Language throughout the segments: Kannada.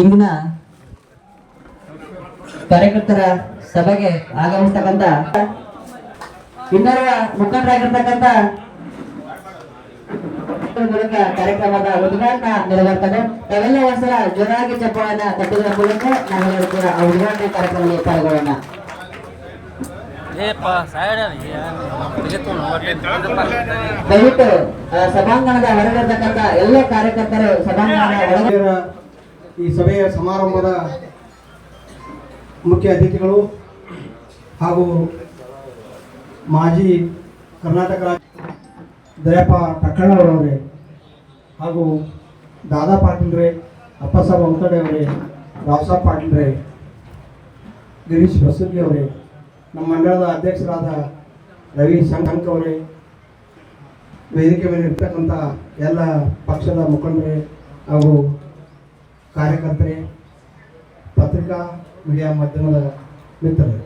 ಇಂದಿನ ಕಾರ್ಯಕರ್ತರ ಸಭೆಗೆ ಆಗಮಿಸ್ತಕ್ಕಂಥ ಇನ್ನರ ಮುಖಂಡರಾಗಿರ್ತಕ್ಕಂಥ ಮೂಲಕ ಕಾರ್ಯಕ್ರಮದ ಉದ್ಘಾಟನಾ ನೆರವೇರ್ತದೆ. ತಾವೆಲ್ಲ ಒಂದ್ಸಲ ಜೋರಾಗಿ ಚಪ್ಪಳನ ತಟ್ಟಿದ ಮೂಲಕ ನಾವೆಲ್ಲರೂ ಕೂಡ ಆ ಉದ್ಘಾಟನೆ ಕಾರ್ಯಕ್ರಮದಲ್ಲಿ ಪಾಲ್ಗೊಳ್ಳೋಣ. ದಯವಿಟ್ಟು ಸಭಾಂಗಣದ ಹೊರಗಿರ್ತಕ್ಕಂಥ ಎಲ್ಲ ಕಾರ್ಯಕರ್ತರು ಸಭಾಂಗಣ ಹಿರಿಯರ ಈ ಸಭೆಯ ಸಮಾರಂಭದ ಮುಖ್ಯ ಅತಿಥಿಗಳು ಹಾಗೂ ಮಾಜಿ ಕರ್ನಾಟಕ ರಾಜ್ಯ ದಯಪ್ಪ ಟಕ್ಕಣ್ಣವರವರೇ ಹಾಗೂ ದಾದಾ ಪಾಟೀಲ್ರೇ ಅಪ್ಪಸಾಬ್ ವಂಕಡೆ ಅವರೇ ರಾವ್ಸಾಬ್ ಪಾಟೀಲ್ರೇ, ಗಿರೀಶ್ ಅವರೇ, ನಮ್ಮ ಮಂಡಳದ ಅಧ್ಯಕ್ಷರಾದ ರವಿ ಶಂಕ್ ಅವರೇ, ವೇದಿಕೆ ಮೇಲೆ ಇರ್ತಕ್ಕಂಥ ಎಲ್ಲ ಪಕ್ಷದ ಮುಖಂಡರೇ ಹಾಗೂ ಕಾರ್ಯಕರ್ತರೇ, ಪತ್ರಿಕಾ ಮೀಡಿಯಾ ಮಾಧ್ಯಮದ ಮಿತ್ರರೇ.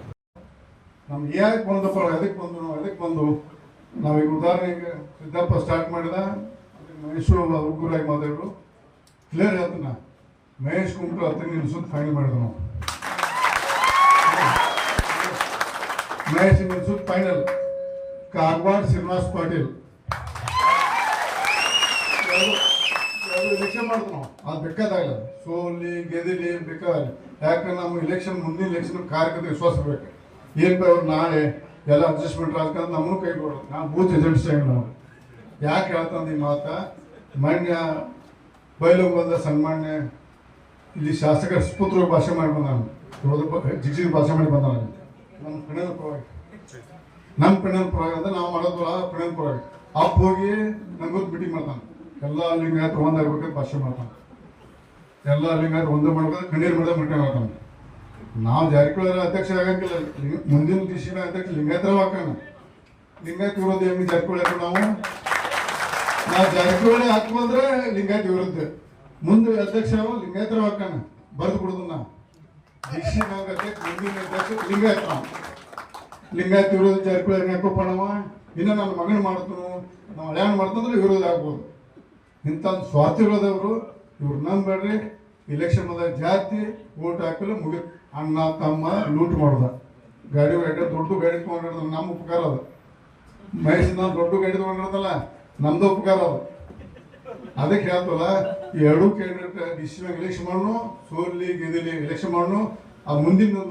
ನಮ್ಗೆ ಯಾಕೆ ಬಂದಪ್ಪ ಅದಕ್ಕೆ ಬಂದು ನಾವು ಅದಕ್ಕೆ ಬಂದು? ನಾವೀಗ ಉದಾಹರಣೆಗೆ ಸಿದ್ದಪ್ಪ ಸ್ಟಾರ್ಟ್ ಮಾಡಿದ ಮಹೇಶ್ವರ ಹುಡುಗರಾಗಿ ಮಾತಾಡಿದ್ರು ಕ್ಲಿಯರ್ ಹೇಳ್ತಾನ ಮಹೇಶ್ ಕುಂಟು ಹತ್ತು ನಿಲ್ಸೋದು ಫೈನಲ್ ಮಾಡಿದ್ರು ನಾವು. ಮಹೇಶ್ ನಿಲ್ಸೋದು ಫೈನಲ್ ಕಾಗವಾಡ ಶ್ರೀನಿವಾಸ್ ಪಾಟೀಲ್. ಎಲೆಕ್ಷನ್ ಮಾಡಿದ್ರು ನಾವು ಅದು ಬೇಕಾದಾಗಲ್ಲ ಸೋಲಿ ಗೆದಿಲಿ ಬೇಕಾಗಲ್ಲ ಯಾಕಂದ್ರೆ ನಮ್ಮ ಇಲೆಕ್ಷನ್ ಮುಂದಿನ ಇಲೆಕ್ಷನ್ ಕಾರ್ಯಕರ್ತ ವಿಶ್ವಾಸ ಬೇಕು ಏನ್ ಅವ್ರು ನಾಳೆ ಎಲ್ಲ ಅಡ್ಜಸ್ಟ್ಮೆಂಟ್ ರಾಜಕಾರಣ ನಮ್ಮನ್ನು ಕೈ ಕೊಡೋದು. ನಾವು ಬೂತ್ ಏಜೆಂಟ್ಸ್ ನಾವು ಯಾಕೆ ಹೇಳ್ತಂದು ಈ ಮಾತ? ಮಾನ್ಯ ಬಯಲು ಬಂದ ಸನ್ಮಾನ್ಯ ಇಲ್ಲಿ ಶಾಸಕ ಸುಪುತ್ರ ಭಾಷೆ ಮಾಡಿ ಬಂದಾನ. ಜಿಜಿ ಭಾಷೆ ಮಾಡಿ ಬಂದಾನ. ನಮ್ಮ ಕಣ್ಣದ ಪರವಾಗಿ ನಮ್ಮ ಕಣ್ಣದ ಪರವಾಗಿ ಅಂದ್ರೆ ನಾವು ಮಾಡೋದು ಕಣ್ಣದ ಪರವಾಗಿ ಅಪ್ಪ ಹೋಗಿ ನಂಗೊಂದು ಮೀಟಿಂಗ್ ಮಾಡ್ತಾನೆ. ಎಲ್ಲ ಲಿಂಗಾಯತ್ ಒಂದಾಗ್ಬೇಕಂತ ಭಾಷೆ ಮಾಡ್ತಾನೆ. ಎಲ್ಲ ಲಿಂಗಾಯತ್ ಒಂದೇ ಮಾಡ್ಬೇಕು ಕಣ್ಣೀರ್ ಮಾಡೋದು ಮಾಡ್ಕೊಂಡು ನಾವು ಜಾರಕಿಹೊಳಿ ಅಧ್ಯಕ್ಷ ಆಗಂಗಿಲ್ಲ. ಮುಂದಿನ ದಿಶಿನ ಅಧ್ಯಕ್ಷ ಲಿಂಗಾಯತರ ಹಾಕೋಣ ಲಿಂಗಾಯತ್ ವಿರೋಧ ಹೆಂಗೆ ಜಾರಕಿಹೊಳಿ ನಾವು? ನಾವು ಜಾರಕಿಹೊಳಿ ಹಾಕೊಂಡ್ರೆ ಲಿಂಗಾಯತ್ ವಿರುದ್ಧ. ಮುಂದೆ ಅಧ್ಯಕ್ಷ ಲಿಂಗಾಯತರ ಹಾಕೋಣ ಬರ್ದು ಬಿಡುದು ನಾ ನಾವು ಅಧ್ಯಕ್ಷ, ಮುಂದಿನ ಅಧ್ಯಕ್ಷ ಲಿಂಗಾಯತ ನಾವು. ಲಿಂಗಾಯತ್ ವಿರೋಧ ಜಾರಕಿಹೊಳಿ ಹೆಂಗೆ ಹಾಕೋಪ್ಪ ನಾವು ಇನ್ನ ನನ್ನ ಮಗನ ಮಾಡ್ತಾನು. ನಾವು ಹಳ್ಯಾಣ ಮಾಡ್ತಂದ್ರೆ ವಿರೋಧ ಆಗ್ಬೋದು. ಇಂಥ ಸ್ವಾರ್ಥಿಗಳದವರು ಇವ್ರು ನಂಬೇಡ್ರಿ ಇಲೆಕ್ಷನ್ ಅದ ಜಾತಿ ಓಟ್ ಹಾಕಲು ಮುಗಿ ಅಣ್ಣ, ತಮ್ಮ ಲೂಟ್ ಮಾಡ್ದ. ಗಾಡಿ ಗಾಡಿ ದೊಡ್ಡ ಗಾಡಿ ತೊಗೊಂಡಿರ್ದ ನಮ್ಮ ಉಪಕಾರ ಅದು. ನಾವು ದೊಡ್ಡ ಗಾಡಿ ತೊಗೊಂಡಿರ್ದಲ್ಲ ನಮ್ದು ಉಪಕಾರ ಅದು. ಅದಕ್ಕೆ ಹೇಳ್ತಲ್ಲ, ಎರಡು ಕ್ಯಾಂಡಿಡೇಟ್ ಡಿಸಿಷನ್ ಎಲೆಕ್ಷನ್ ಮಾಡೋಣ ಸೋಲಿ ಗೆದಿಲಿ ಇಲೆಕ್ಷನ್ ಮಾಡೋಣ ಆ ಮುಂದಿನ